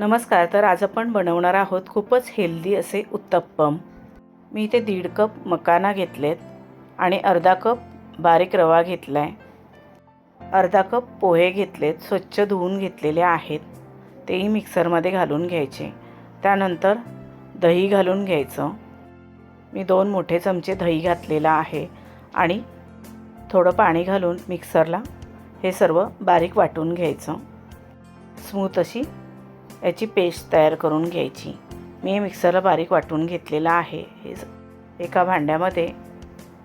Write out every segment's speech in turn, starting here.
नमस्कार तर आज आपण बनवणार आहोत खूपच हेल्दी असे उत्तप्पम. मी इथे दीड कप मकाना घेतलेत आणि अर्धा कप बारीक रवा घेतला आहे अर्धा कप पोहे घेतलेत स्वच्छ धुवून घेतलेले आहेत. तेही मिक्सरमध्ये घालून घ्यायचे. त्यानंतर दही घालून घ्यायचं. मी दोन मोठे चमचे दही घातलेलं आहे आणि थोडं पाणी घालून मिक्सरला हे सर्व बारीक वाटून घ्यायचं. स्मूथ अशी याची पेस्ट तयार करून घ्यायची. मी हे मिक्सरला बारीक वाटून घेतलेलं आहे. हे एका भांड्यामध्ये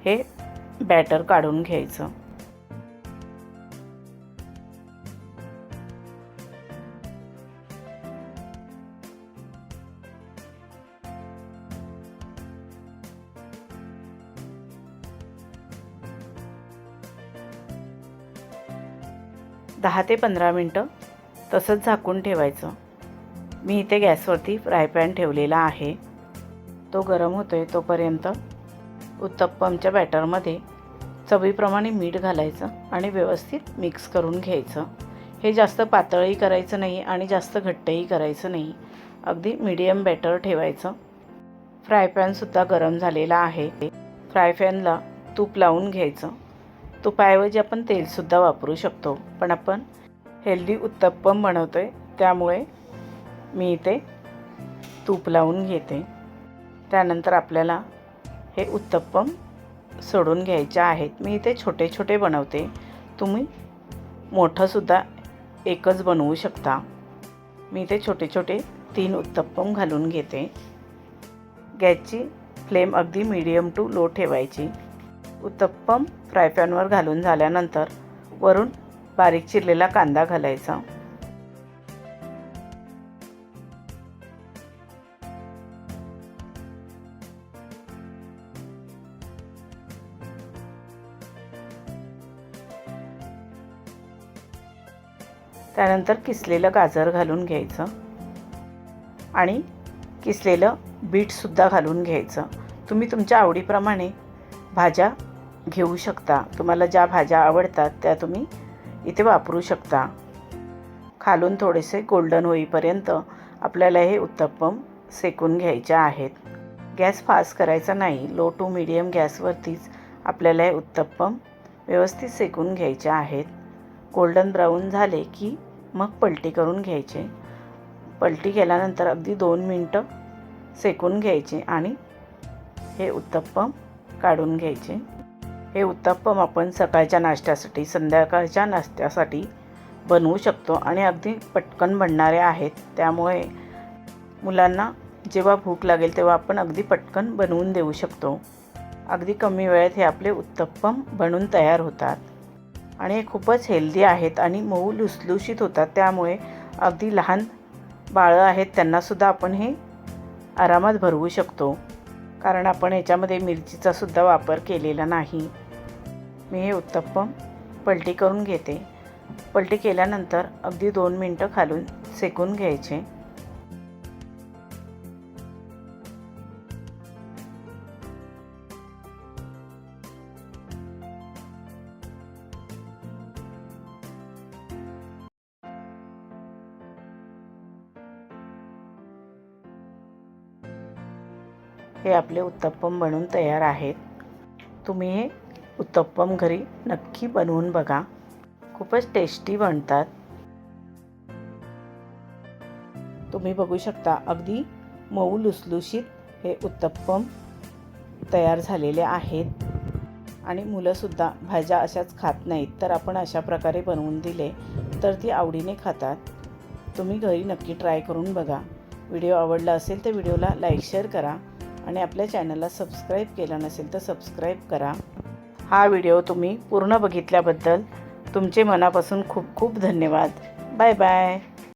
हे बॅटर काढून घ्यायचं. दहा ते पंधरा मिनटं तसंच झाकून ठेवायचं. मी इथे गॅसवरती फ्राय पॅन ठेवलेला आहे. तो गरम होतो आहे तोपर्यंत उत्तप्पमच्या बॅटरमध्ये चवीप्रमाणे मीठ घालायचं आणि व्यवस्थित मिक्स करून घ्यायचं. हे जास्त पातळही करायचं नाही आणि जास्त घट्टही करायचं नाही. अगदी मीडियम बॅटर ठेवायचं. फ्राय पॅनसुद्धा गरम झालेला आहे. फ्राय पॅनला तूप लावून घ्यायचं. तुपाऐवजी आपण तेलसुद्धा वापरू शकतो. पण आपण हेल्दी उत्तप्पम बनवतो आहे त्यामुळे मी इथे तूप लावून घेते. त्यानंतर आपल्याला हे उत्तप्पम सोडून घ्यायचे आहेत. मी इथे छोटे छोटे बनवते. तुम्ही मोठंसुद्धा एकच बनवू शकता. मी इथे छोटे छोटे तीन उत्तप्पम घालून घेते. गॅसची फ्लेम अगदी मीडियम टू लो ठेवायची. उत्तप्पम फ्रायपॅनवर घालून झाल्यानंतर वरून बारीक चिरलेला कांदा घालायचा. त्यानंतर किसलेलं गाजर घालून घ्यायचं. आणि किसलेलं बीटसुद्धा घालून घ्यायचं. तुम्ही तुमच्या आवडीप्रमाणे भाज्या घेऊ शकता. तुम्हाला ज्या भाज्या आवडतात त्या तुम्ही इथे वापरू शकता. खालून थोडेसे गोल्डन होईपर्यंत आपल्याला हे उत्तप्पम सेकून घ्यायचे आहेत. गॅस फास्ट करायचा नाही. लो टू मिडियम गॅसवरतीच आपल्याला हे उत्तप्पम व्यवस्थित सेकून घ्यायचे आहेत. गोल्डन ब्राऊन झाले की मग पलटी करून घ्यायचे. पलटी केल्यानंतर अगदी दोन मिनटं सेकून घ्यायचे आणि हे उत्तप्पम काढून घ्यायचे. हे उत्तप्पम आपण सकाळच्या नाश्त्यासाठी संध्याकाळच्या नाश्त्यासाठी बनवू शकतो आणि अगदी पटकन बनणारे आहेत. त्यामुळे मुलांना जेव्हा भूक लागेल तेव्हा आपण अगदी पटकन बनवून देऊ शकतो. अगदी कमी वेळेत हे आपले उत्तप्पम बनून तयार होतात. आणि हे खूपच हेल्दी आहेत आणि मऊ लुसलुशीत होतात. त्यामुळे अगदी लहान बाळं आहेत त्यांनासुद्धा आपण हे आरामात भरवू शकतो. कारण आपण ह्याच्यामध्ये मिरचीचासुद्धा वापर केलेला नाही. मी हे उत्तप्पम पलटी करून घेते. पलटी केल्यानंतर अगदी दोन मिनटं खालून सेकून घ्यायचे. हे आपले उत्तप्पम बनून तयार आहेत. तुम्ही हे उत्तप्पम घरी नक्की बनवून बघा. खूपच टेस्टी बनतात. तुम्ही बघू शकता अगदी मऊ लुसलुशीत हे उत्तप्पम तयार झालेले आहेत. आणि मुलंसुद्धा भाज्या अशाच खात नाहीत तर आपण अशा प्रकारे बनवून दिले तर ती आवडीने खातात. तुम्ही घरी नक्की ट्राय करून बघा. व्हिडिओ आवडला असेल तर व्हिडिओला लाईक शेअर करा. आणि आपल्या चॅनलला सबस्क्राईब केला नसेल तर सबस्क्राईब करा. हा व्हिडिओ तुम्ही पूर्ण बघितल्याबद्दल तुमचे मनापासून खूप खूप धन्यवाद. Bye bye.